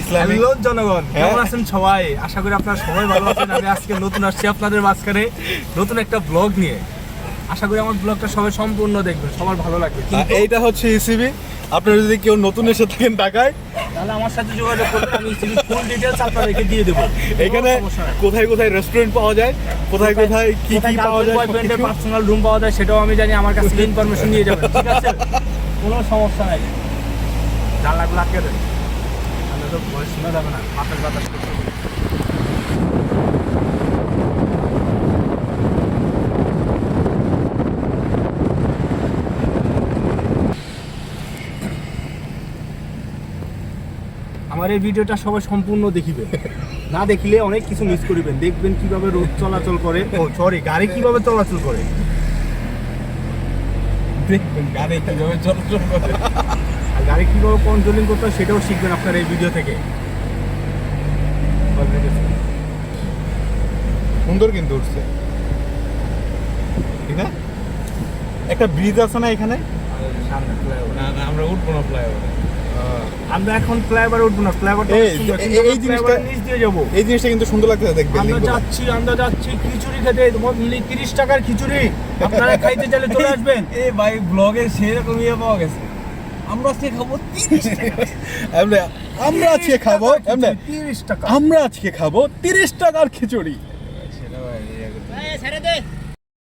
Islamic. জনগণ হ্যাঁ। কেমন আছেন সবাই? আশা করি আপনারা সবাই ভালো আছেন। আমি আজকে নতুন আসছি আপনাদের মাঝখানে। নতুন একটা ব্লগ নিয়ে। আশা করি আমার ব্লগটা সবাই সম্পূর্ণ দেখবেন সবার ভালো লাগবে। এইটা হচ্ছে ইসিবি আপনারা যদি কেউ নতুন এসে থাকেন ঢাকায় তাহলে আমার সাথে যোগাযোগ করলে আমি ফুল ডিটেলস আপনাদেরকে দিয়ে দেবো। এখানে কোথায় কোথায় রেস্টুরেন্ট পাওয়া যায় কোথায় কোথায় কি কি পাওয়া যায় বয়ফ্রেন্ডের পার্সোনাল রুম পাওয়া যায় সেটাও আমি জানি আমার কাছ ইনফরমেশন নিয়ে যাবেন। ঠিক আছে? কোনো সমস্যা নাই। জানলাগুলো আটকে তাহলে তো ভয় শোনা যাবে না বাতাস বাতাস আমার এই ভিডিওটা সবাই সম্পূর্ণ দেখিবেন না দেখিলে অনেক কিছু মিস করিবেন। দেখবেন কীভাবে রোড চলাচল করে। ও সরি গাড়ি কীভাবে চলাচল করে? দেখবেন গাড়ি কীভাবে চলাচল করে। আর গাড়ি কীভাবে কন্ট্রোলিং করতে হয় সেটাও শিখবেন আপনার এই ভিডিও থেকে। সুন্দর কিন্তু উঠছে। ঠিক না? একটা ব্রিজ আছে না এখানে? আমরা উঠবো না ফ্লাইওভারে আমরা এখন ফ্লাইওভার উঠবো না ফ্লাইওভার এই, জিনিসটা- নিচ দিয়ে যাব। এই জিনিসটা কিন্তু সুন্দর লাগতেছে দেখবেন আমরা যাচ্ছি আমরা যাচ্ছি খিচুড়ি খেতে তিরিশ টাকার খিচুড়ি। আপনারা খাইতে চাইলে চলে আসবেন। এই ভাই ব্লগে সেরকম ইয়ে পাওয়া গেছে। আমরা আজকে খাব তিরিশ টাকা। আমরা আজকে খাব এমনি তিরিশ টাকা। আমরা আজকে খাব তিরিশ টাকার খিচুড়ি। সেটা ভাই ইয়ে করতে-